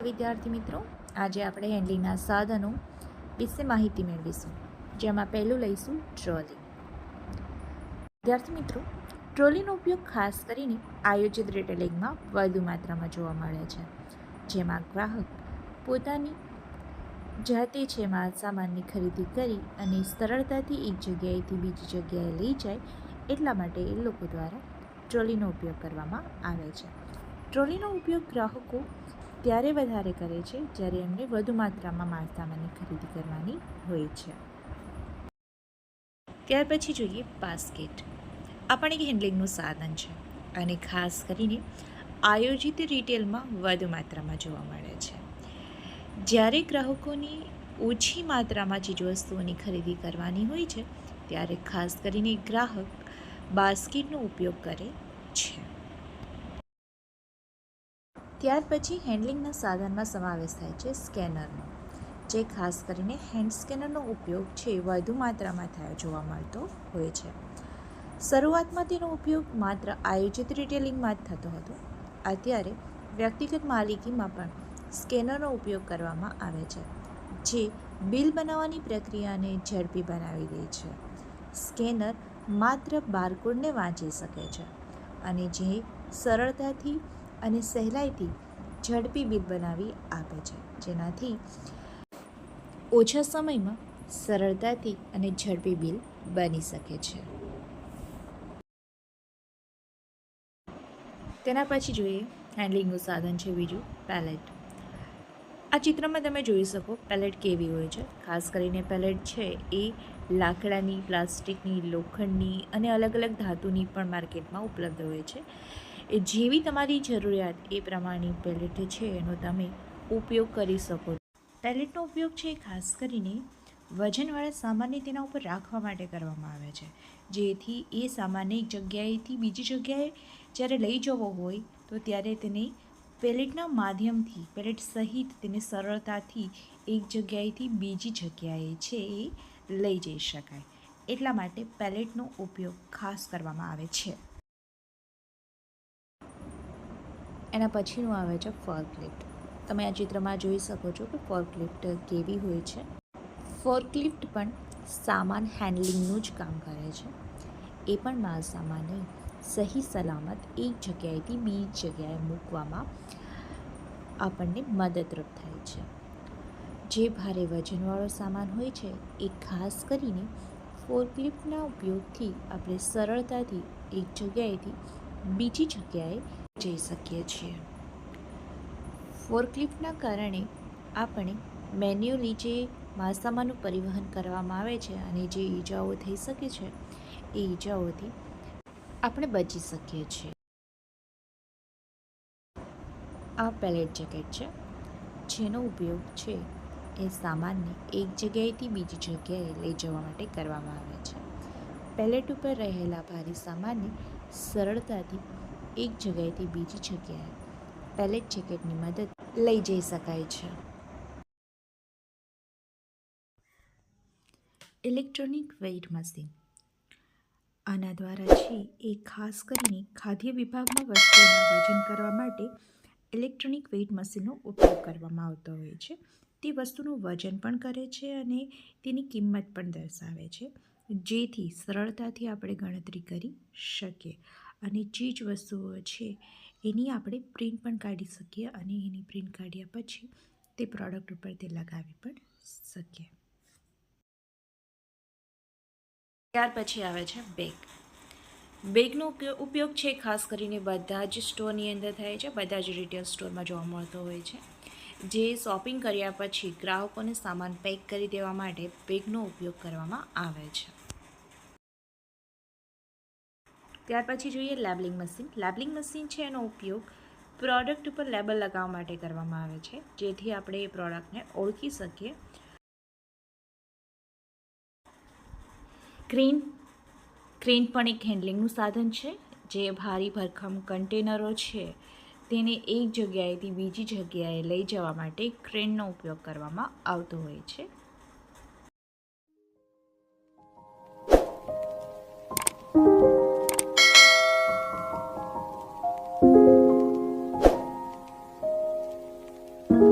વિદ્યાર્થી મિત્રો આજે આપણે હેન્ડલિંગના સાધનો વિશે માહિતી મેળવીશું, જેમાં પહેલું લઈશું ટ્રોલી. વિદ્યાર્થી મિત્રો, ટ્રોલીનો ઉપયોગ ખાસ કરીને આયોજિત રિટેલિંગમાં વધુ માત્રામાં જોવા મળે છે, જેમાં ગ્રાહક પોતાની જાતે છે માલ સામાનની ખરીદી કરી અને સરળતાથી એક જગ્યાએથી બીજી જગ્યાએ લઈ જાય, એટલા માટે એ લોકો દ્વારા ટ્રોલીનો ઉપયોગ કરવામાં આવે છે. ટ્રોલીનો ઉપયોગ ગ્રાહકો ત્યારે વધારે કરે છે જ્યારે એમને વધુ માત્રામાં માલસામાનની ખરીદી કરવાની હોય છે. ત્યાર પછી જોઈએ બાસ્કેટ. આ પણ એક હેન્ડલિંગનું સાધન છે અને ખાસ કરીને આયોજિત રિટેલમાં વધુ માત્રામાં જોવા મળે છે. જ્યારે ગ્રાહકોની ઓછી માત્રામાં ચીજવસ્તુઓની ખરીદી કરવાની હોય છે, ત્યારે ખાસ કરીને ગ્રાહક બાસ્કેટનો ઉપયોગ કરે છે. ત્યાર પછી હેન્ડલિંગના સાધનમાં સમાવેશ થાય છે સ્કેનરનો, જે ખાસ કરીને હેન્ડ સ્કેનરનો ઉપયોગ છે વધુ માત્રામાં થયો જોવા મળતો હોય છે. શરૂઆતમાં તેનો ઉપયોગ માત્ર આયોજિત રિટેલિંગમાં જ થતો હતો. અત્યારે વ્યક્તિગત માલિકીમાં પણ સ્કેનરનો ઉપયોગ કરવામાં આવે છે, જે બિલ બનાવવાની પ્રક્રિયાને ઝડપી બનાવી દે છે. સ્કેનર માત્ર બારકોડને વાંચી શકે છે અને જે સરળતાથી અને સહેલાઈથી ઝડપી બિલ બનાવી આપે છે. જેનાથી ઓછા સમયમાં સરળતાથી અને ઝડપી બિલ બની શકે છે. તેના પછી જોઈએ હેન્ડલિંગનું સાધન છે બીજું પેલેટ આ ચિત્રમાં તમે જોઈ શકો પેલેટ કેવી હોય છે. ખાસ કરીને પેલેટ છે એ લાકડાની પ્લાસ્ટિકની લોખંડની અને અલગ અલગ ધાતુની પણ માર્કેટમાં ઉપલબ્ધ હોય છે. એ જેવી તમારી જરૂરિયાત એ પ્રમાણે પેલેટ છે, એનો તમે ઉપયોગ કરી શકો પેલેટનો ઉપયોગ છે ખાસ કરીને વજનવાળા સામાનને તેના ઉપર રાખવા માટે કરવામાં આવે છે. જેથી એ સામાનને એક જગ્યાએથી બીજી જગ્યાએ જ્યારે લઈ જવો હોય, તો ત્યારે તેને પેલેટના માધ્યમથી, પેલેટ સહિત તેને સરળતાથી એક જગ્યાએથી બીજી જગ્યાએ છે એ લઈ જઈ શકાય. એટલા માટે પેલેટનો ઉપયોગ ખાસ કરવામાં આવે છે. એના પછીનું આવે છે ફોર્કલિફ્ટ. તમે આ ચિત્રમાં જોઈ શકો છો કે ફોર્કલિફ્ટ કેવી હોય છે. ફોર્કલિફ્ટ પણ સામાન હેન્ડલિંગનું જ કામ કરે છે. એ પણ માલ સામાનને સહી સલામત એક જગ્યાએથી બીજી જગ્યાએ મૂકવામાં આપણને મદદરૂપ થાય છે. જે ભારે વજનવાળો સામાન હોય છે, એ ખાસ કરીને ફોર્કલિફ્ટના ઉપયોગથી આપણે સરળતાથી એક જગ્યાએથી બીજી જગ્યાએ જઈ શકીએ છીએ. ફોરક્લિફ્ટના કારણે આપણે મેન્યુઅલી જે માલસામાનું પરિવહન કરવામાં આવે છે અને જે ઈજાઓ થઈ શકે છે, એ ઈજાઓથી આપણે બચી શકીએ છીએ. આ પેલેટ જેકેટ છે, જેનો ઉપયોગ છે એ સામાનને એક જગ્યાએથી બીજી જગ્યાએ લઈ જવા માટે કરવામાં આવે છે. પેલેટ ઉપર રહેલા ભારે સામાનને સરળતાથી એક જગ્યાએથી બીજી જગ્યાએ પેલેટ જેકેટની મદદ લઈ જઈ શકાય છે. Electronic weight machine. આના દ્વારા છે એ ખાસ કરીને ખાદ્ય વિભાગમાં વસ્તુઓના વજન કરવા માટે ઇલેક્ટ્રોનિક વેઇટ મશીનનો ઉપયોગ કરવામાં આવતો હોય છે. તે વસ્તુનું વજન પણ કરે છે અને તેની કિંમત પણ દર્શાવે છે. જેથી સરળતાથી આપણે ગણતરી કરી શકીએ. અને ચીજ વસ્તુઓ છે, એની આપણે પ્રિન્ટ પણ કાઢી શકીએ અને એની પ્રિન્ટ કાઢ્યા પછી તે પ્રોડક્ટ ઉપર તે લગાવી પણ શકીએ. ત્યાર પછી આવે છે બેગ બેગનો ઉપયોગ છે ખાસ કરીને બધા જ સ્ટોરની અંદર થાય છે, બધા જ રિટેલ સ્ટોરમાં જોવા મળતો હોય છે. જે શોપિંગ કર્યા પછી ગ્રાહકોને સામાન પેક કરી દેવા માટે બેગનો ઉપયોગ કરવામાં આવે છે. ત્યાર પછી જોઈએ લેબલિંગ મશીન. લેબલિંગ મશીન છે એનો ઉપયોગ પ્રોડક્ટ ઉપર લેબલ લગાવવા માટે કરવામાં આવે છે, જેથી આપણે એ પ્રોડક્ટને ઓળખી શકીએ. ક્રેન ક્રેન પણ એક હેન્ડલિંગનું સાધન છે, જે ભારી ભરખમ કન્ટેનરો છે. તેને એક જગ્યાએથી બીજી જગ્યાએ લઈ જવા માટે ક્રેનનો ઉપયોગ કરવામાં આવતો હોય છે.